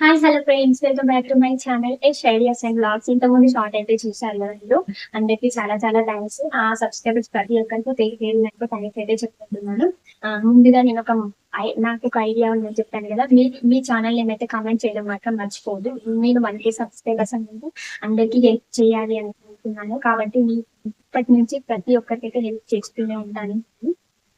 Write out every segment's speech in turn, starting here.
Hi hello friends welcome back to my channel a ideas and blogs ఇంతకుముందు short అయితే చూసారు కదా మీరు? అందరికీ చాలా చాలా థ్యాంక్స్ ఆ సబ్స్క్రైబర్స్ ప్రతి ఒక్కరికి పేరు పేరు నాకు థ్యాంక్స్ అయితే చెప్తున్నాను. ముందుగా నేను ఒక ఐ- నాకు ఒక ఐడియా ఉందని చెప్పాను కదా. మీ మీ ఛానల్ ఏమైతే కామెంట్ చేయడం మాత్రం మర్చిపోదు నేను వన్ కే సబ్స్క్రైబర్స్ అనేది అందరికీ హెల్ప్ చేయాలి అనుకుంటున్నాను. కాబట్టి మీ ఇప్పటి నుంచి ప్రతి ఒక్కరికైతే హెల్ప్ చేస్తూనే ఉంటాను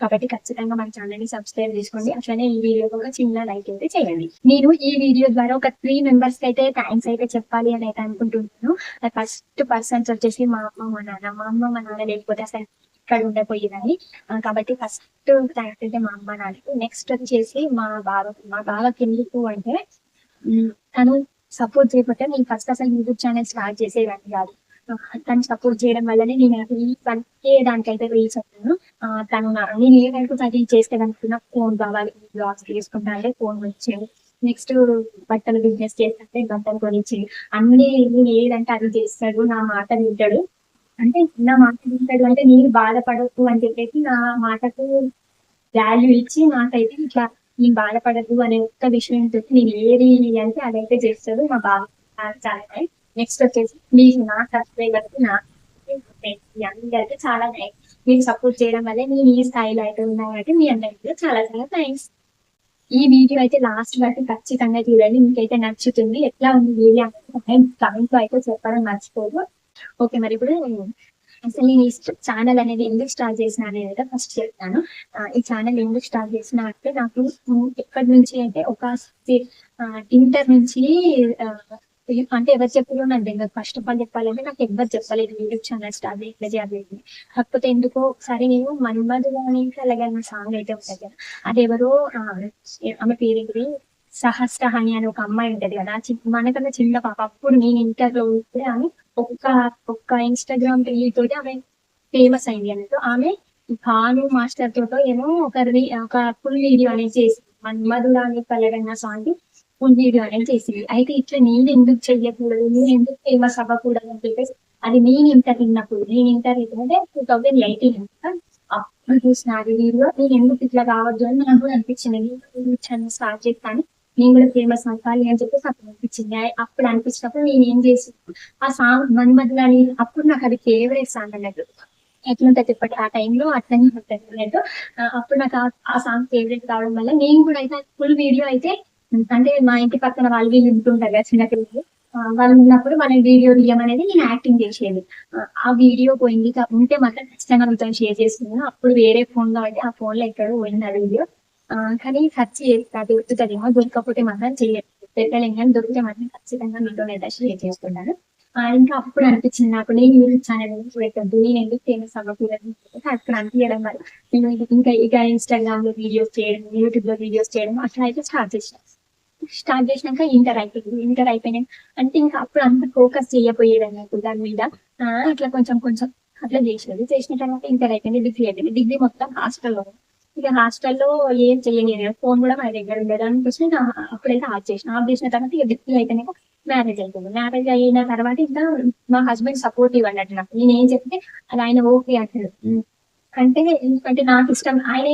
కాబట్టి ఖచ్చితంగా మన ఛానల్ని సబ్స్క్రైబ్ చేసుకోండి. అట్లనే ఈ వీడియో కూడా చిన్న లైక్ అయితే చేయండి. నేను ఈ వీడియో ద్వారా ఒక త్రీ మెంబర్స్కి అయితే థ్యాంక్స్ అయితే చెప్పాలి అని అయితే అనుకుంటున్నాను. ఫస్ట్ పర్సన్స్ వచ్చేసి మా అమ్మ మా నాన్న. మా అమ్మ మా నాన్న లేకపోతే అసలు ఇక్కడ ఉండకపోయేదని కాబట్టి ఫస్ట్ థ్యాంక్స్ అయితే మా అమ్మ నాన్నకి. నెక్స్ట్ వచ్చేసి మా బావ మా బావకి ఎందుకు అంటే తను సపోర్ట్ చేయకపోతే నేను ఫస్ట్ అసలు యూట్యూబ్ ఛానల్ స్టార్ట్ చేసేదాన్ని కాదు. తను సపోర్ట్ చేయడం వల్లనే నేను ఈ దానికైతే రీచ్ అవుతాను తను నా- నేను ఏదంటూ అది చేస్తే ఫోన్ కావాలి బ్లాగ్స్ తీసుకుంటా అంటే ఫోన్ వచ్చేది. నెక్స్ట్ బట్టలు బిజినెస్ చేస్తే బట్టలు కొనిచ్చి అన్ని నేను ఏదంటే అది చేస్తాడు నా మాట వింటాడు. అంటే నా మాట వింటాడు అంటే నేను బాధపడకు అని చెప్పేసి నా మాటకు వాల్యూ ఇచ్చి నాకైతే ఇట్లా నేను బాధపడదు అనే ఒక్క విషయం చెప్పి నేను ఏది అంటే అదైతే చేస్తాడు మా బావ. చాలా నెక్స్ట్ వచ్చేసి మీకు నా సబ్స్క్రైబర్ నా అందరికీ చాలా థ్యాంక్స్ మీరు సపోర్ట్ చేయడం వల్ల నేను ఈ స్థాయిలో అయితే ఉన్నాను కాబట్టి మీ అందరికీ చాలా చాలా థ్యాంక్స్ ఈ వీడియో అయితే లాస్ట్ వరకు ఖచ్చితంగా చూడండి. మీకైతే నచ్చుతుంది. ఎట్లా ఉంది వీడియో కమెంట్లో అయితే చెప్పడం మర్చిపోదు. ఓకే మరి ఇప్పుడు అసలు నేను ఈ ఛానల్ అనేది ఎందుకు స్టార్ట్ చేసిన అనేది అయితే ఫస్ట్ చెప్తాను. ఈ ఛానల్ ఎందుకు స్టార్ట్ చేసిన అంటే నాకు ఉమ్, ఎక్కడి నుంచి అంటే ఒక ఇంటర్ నుంచి అంటే ఎవరు చెప్పారో నాకు తెలియదు ఫస్ట్ ఆఫ్ ఆల్ చెప్పాలంటే నాకు ఎవరు చెప్పలేదు యూట్యూబ్ ఛానల్ స్టార్ట్ ఎట్లా చేయాలి. కాకపోతే ఎందుకో ఒకసారి నేను మన్మధులోని అలాగే నా సాంగ్ అయితే ఉంటుంది కదా అది ఎవరో ఆమె పేరు ఏంటిది సహస్రహాని అని ఒక అమ్మాయి ఉంటది కదా మనకన్నా చిన్న పాప. అప్పుడు నేను ఇంటర్లో ఉంటే ఆమె ఒక్క ఒక్క ఇన్స్టాగ్రామ్ రీల్ తోటి ఆమె ఫేమస్ అయింది అన్నట్టు. ఆమె భాను మాస్టర్ తోటో ఏమో ఒక రీ- ఒక ఫుల్ వీడియో అనేది చేసి Manmadhurani Kalaganna song full video చేసింది. అయితే ఇట్లా నేను ఎందుకు చెయ్యకూడదు? నేను ఎందుకు ఫేమస్ అవ్వకూడదు అని చెప్పేసి అది నేను ఇంటర్ విన్నప్పుడు నేను ఇంటర్ అంటే టూ థౌజండ్ ఎయిటీన్ అప్పుడు చూసిన అది వీడియో నేను ఎందుకు ఇట్లా కావద్దు అని నాకు కూడా అనిపించింది. నేను ఛానల్ స్టార్ట్ చేస్తాను నేను కూడా ఫేమస్ అవ్వాలి అని చెప్పేసి అప్పుడు అనిపించింది. అప్పుడు అనిపించినప్పుడు నేను ఏం చేసి ఆ సాంగ్ మన్మధులని అప్పుడు నాకు అది ఫేవరెట్ సాంగ్ అన్నట్టు. ఎట్లుంటది చెప్పండి. ఆ టైంలో అట్లనే ఉంటుంది నేను అప్పుడు నాకు ఆ- సాంగ్ ఫేవరెట్ కావడం వల్ల నేను కూడా అయితే ఫుల్ వీడియో అయితే అంటే మా ఇంటి పక్కన వాళ్ళు వీళ్ళు ఉంటుంటారు కదా చిన్నపిల్లలు వాళ్ళు ఉన్నప్పుడు మన వీడియో తీయమనేది నేను యాక్టింగ్ చేసేది. ఆ, వీడియో పోయింది. ఉంటే మాత్రం ఖచ్చితంగా మీతో షేర్ చేసుకున్నాను. అప్పుడు వేరే ఫోన్లో అయితే ఆ ఫోన్లో ఎక్కడో పోయింది ఆ వీడియో కానీ కానీ సెర్చ్ చేస్తా దొరుకుతుందేమో దొరకకపోతే మాత్రం చేయలేదు పెట్టలేం కానీ దొరికితే మాత్రం ఖచ్చితంగా మీతో అయితే షేర్ చేస్తున్నాను ఇంకా అప్పుడు అనిపించింది నాకు నేను యూట్యూబ్ ఛానల్ పెట్టద్దు నేను ఎందుకు ఫేమస్ అవ్వకూడదు? అని అప్పుడు అనిపించడం నేను ఇంకా ఇక ఇన్స్టాగ్రామ్లో వీడియోస్ చేయడం యూట్యూబ్లో వీడియోస్ చేయడం అట్లా అయితే స్టార్ట్ చేసిన. స్టార్ట్ చేసినాక ఇంటర్ అయిపోయింది. ఇంటర్ అయిపోయినాయి అంటే ఇంకా అప్పుడు అంత ఫోకస్ చేయకపోయేది అన్నట్టు దాని మీద. అట్లా కొంచెం కొంచెం అట్లా చేసేది చేసిన తర్వాత ఇంటర్ అయిపోయింది డిగ్రీ అయిపోయింది. డిగ్రీ మొత్తం హాస్టల్లో. ఇక హాస్టల్లో ఏం చేయలేదు ఫోన్ కూడా మా దగ్గర ఉండేది. అనిపించి అప్పుడైతే ఆఫ్ చేసిన ఆఫ్ చేసిన తర్వాత ఇక డిగ్రీ అయిపోయినాక మ్యారేజ్ అయిపోయింది. మ్యారేజ్ అయిన తర్వాత ఇంకా మా హస్బెండ్ సపోర్ట్ ఇవ్వండి నాకు. నేను ఏం చెప్తే అది ఆయన ఓకే అంటాడు. అంటే ఎందుకంటే నాకు ఇష్టం ఆయన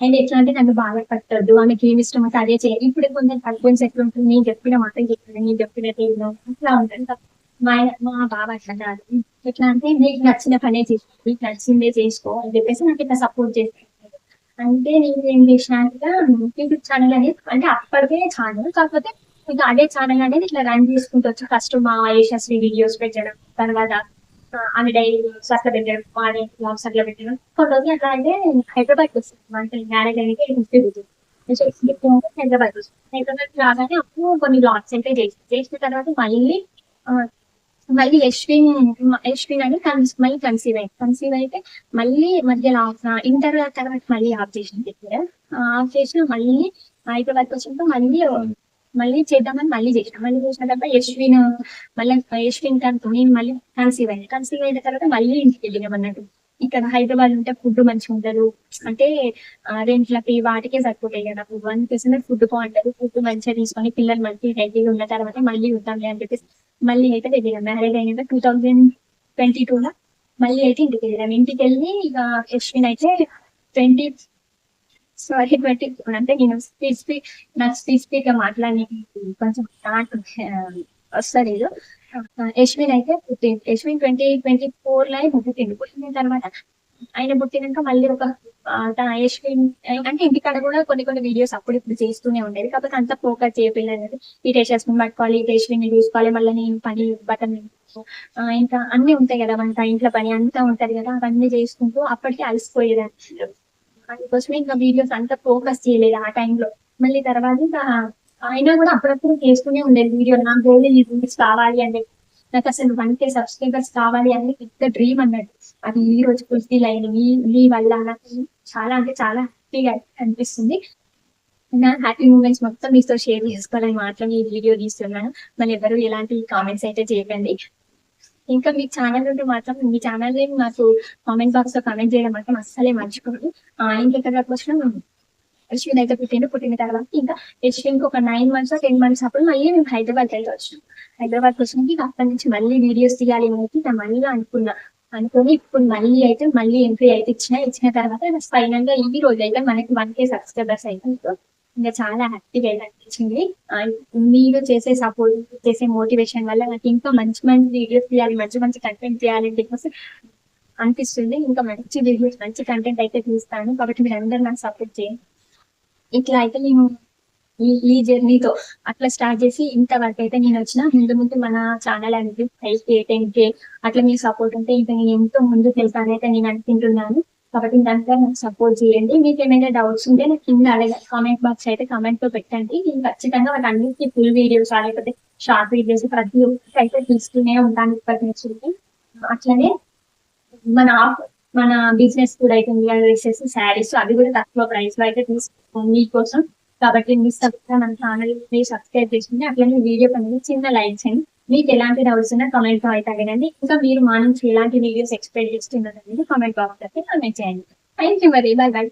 ఆయన ఎట్లా అంటే నన్ను బాగా పట్టద్దు ఆమెకి ఏమి ఇష్టం అంటే అదే చేయాలి. ఇప్పుడు కొంచెం హస్బెండ్స్ ఎట్లా ఉంటుంది నేను చెప్పిన మాట చెప్పిన నేను చెప్పినట్టు విను. అట్లా ఉంటుంది మా మా బావ అట్లా కాదు. ఎట్లా అంటే నీకు నచ్చిన పనే చేసుకో నీకు నచ్చిందే చేసుకో అని చెప్పేసి నాకు ఇట్లా సపోర్ట్ చేస్తాను అంటే నేను ఏం చేసినట్టుగా యూట్యూబ్ ఛానల్ అనేది అంటే అప్పటికే ఛానల్ కాకపోతే ఇంకా అదే ఛానల్ అనేది ఇట్లా రన్ చేసుకుంటూ వచ్చి ఫస్ట్ మా యశస్వి వీడియోస్ పెట్టడం తర్వాత ఆమె డైలీ అట్లా పెట్టడం వాడే వ్లాగ్స్ అట్లా పెట్టడం. కొన్ని రోజులు అట్లా అంటే హైదరాబాద్ వస్తుంది అంటే మ్యారేజ్ అనేది హైదరాబాద్ వస్తుంది హైదరాబాద్ రాగానే అప్పుడు కొన్ని వ్లాగ్స్ అయితే చేసి చేసిన తర్వాత మళ్ళీ మళ్ళీ యశ్విన్ యశ్విన్ అని కన్స్ మళ్ళీ కన్సీవ్ అయింది. కన్సీవ్ అయితే మళ్ళీ మధ్యలో ఇంటర్ తర్వాత మళ్ళీ ఆఫ్ చేసింది. ఆఫ్ చేసిన మళ్ళీ హైదరాబాద్ వచ్చినప్పుడు మళ్ళీ మళ్ళీ చేద్దామని మళ్ళీ చేసిన. మళ్ళీ చేసిన తర్వాత యశ్విన్ మళ్ళీ యశ్విన్ తనతో నేను మళ్ళీ కన్సీవ్ అయ్యాను కన్సీవ్ అయిన తర్వాత మళ్ళీ ఇంటికి వెళ్ళినాం అన్నట్టు. ఇక్కడ హైదరాబాద్ ఉంటే ఫుడ్ మంచిగా ఉండదు. అంటే రెంట్లకి వాటికే సరిపోతాయి కదా. వన్ పర్సెంట్ ఫుడ్ బాగుంటది. ఫుడ్ మంచిగా తీసుకొని పిల్లలు మంచి హెల్తీగా ఉన్న తర్వాత మళ్ళీ ఉంటాంలే అని చెప్పేసి మళ్ళీ అయితే వెళ్ళినాం. మ్యారేజ్ అయిన టూ థౌజండ్ ట్వంటీ టూలో మళ్ళీ అయితే ఇంటికి వెళ్ళినాం. ఇంటికి వెళ్ళి ఇక యశ్విన్ అయితే ట్వంటీ సారీ బట్టి అంటే నేను స్పీడ్ స్పీడ్ నాకు స్పీడ్గా మాట్లాడడానికి కొంచెం వస్తలేదు. వస్తుంది యశ్విన్ అయితే పుట్టింది. యశ్విన్ ట్వంటీ ట్వంటీ ఫోర్లో పుట్టింది. పుట్టిన తర్వాత ఆయన పుట్టినాక మళ్ళీ ఒక యశ్విన్ అంటే ఇంటికాడ కూడా కొన్ని కొన్ని వీడియోస్ అప్పుడు ఇప్పుడు చేస్తూనే ఉండేది. కాకపోతే అంత ఫోకస్ చేయలేదు ఈ యశ్విన్ పట్టుకోవాలి యశ్విన్ చూసుకోవాలి మళ్ళీ నేను పని బటన్ ఇంకా అన్ని ఉంటాయి కదా వంట ఇంట్లో పని అంతా ఉంటది కదా అవన్నీ చేసుకుంటూ అప్పటికి అలసిపోయేదాన్ని. అందుకోసమే ఇంకా వీడియోస్ అంత ఫోకస్ చేయలేదు ఆ టైంలో మళ్ళీ తర్వాత ఇంకా అయినా కూడా అప్పుడప్పుడు చేస్తూనే ఉండేది వీడియో. నాకు డైలీ ఈ రూల్స్ కావాలి అంటే నాకు అసలు వన్ కే సబ్స్క్రైబర్స్ కావాలి అని పెద్ద డ్రీమ్ అన్నట్టు. అది ఈ రోజు పూర్తి లైన్. మీ మీ వల్ల నాకు చాలా అంటే చాలా హ్యాపీగా అనిపిస్తుంది. నా హ్యాపీ మూమెంట్స్ మొత్తం మీతో షేర్ చేసుకోవాలని మాత్రం ఈ వీడియో తీస్తున్నాను మళ్ళీ ఎవరు ఎలాంటి కామెంట్స్ అయితే చేయకండి. ఇంకా మీ ఛానల్ ఉంటే మాత్రం మీ ఛానల్ నాకు కామెంట్ బాక్స్లో కామెంట్ చేయడం మాత్రం అస్సలే మర్చిపోదు ఆ, ఇంకా ఇక్కడ క్వశ్చన్ యశ్విన్ అయితే పుట్టిండు పుట్టిన తర్వాత ఇంకా యశ్విన్ ఒక నైన్ మంత్స్ టెన్ మంత్స్ అప్పుడు మళ్ళీ మేము హైదరాబాద్ వెళ్ళి వచ్చినాం. హైదరాబాద్ వచ్చినాక ఇంకా అక్కడి నుంచి మళ్ళీ వీడియోస్ తీయాలి అని నా మళ్ళీ అనుకున్నా. అనుకుని ఇప్పుడు మళ్ళీ అయితే మళ్ళీ ఎంట్రీ అయితే ఇచ్చిన ఇచ్చిన తర్వాత ఫైనల్గా ఈ రోజు అయితే మనకి వన్ కే సబ్స్క్రైబర్స్ అయితే ఇంకా చాలా హ్యాపీగా అయితే అనిపించింది మీరు చేసే సపోర్ట్ చేసే మోటివేషన్ వల్ల నాకు ఇంకా మంచి మంచి వీడియోస్ తీయాలి మంచి మంచి కంటెంట్ తీయాలి అని చెప్పేసి అనిపిస్తుంది. ఇంకా మంచి వీడియోస్ మంచి కంటెంట్ అయితే తీస్తాను. కాబట్టి మీరు అందరూ నాకు సపోర్ట్ చేయండి. ఇట్లా అయితే నేను ఈ ఈ జర్నీతో అట్లా స్టార్ట్ చేసి ఇంతవరకు అయితే నేను వచ్చిన ముందు ముందు మన ఛానల్ అనేది ఫైవ్ కే టెన్ కే అట్లా మీకు సపోర్ట్ ఉంటే ఇంకా నేను ఎంతో ముందుకు వెళ్తానైతే నేను అనుకుంటున్నాను. కాబట్టి దాంట్లో నాకు సపోర్ట్ చేయండి. మీకు ఏమైనా డౌట్స్ ఉంటే నాకు కింద అలాగే కామెంట్ బాక్స్ అయితే కామెంట్లో పెట్టండి. నేను ఖచ్చితంగా వాటి అన్నింటికి ఫుల్ వీడియోస్ లేకపోతే షార్ట్ వీడియోస్ ప్రతి ఒక్కటి అయితే తీసుకునే ఉంటాను ఇప్పటి నుంచి. అట్లనే మన ఆఫ్ మన బిజినెస్ కూడా అయితే డ్రెస్సెస్ శారీస్ అవి కూడా తక్కువ ప్రైస్లో అయితే తీసుకుంటాం మీకోసం. కాబట్టి మిస్ సబ్స్క్రైబ్ మన ఛానల్ సబ్స్క్రైబ్ చేసుకుంటే అట్లనే వీడియో పని చిన్న లైక్ చేయండి మీకు ఎలాంటి డౌట్స్ ఉన్నా కామెంట్లో అయితే అడగండి. ఇంకా మీరు మా నుంచి ఎలాంటి వీడియోస్ ఎక్స్పెక్ట్ చేస్తున్నారు అనేది కామెంట్ బాక్స్ అయితే కామెంట్ చేయండి. థ్యాంక్ యూ మరి. Bye bye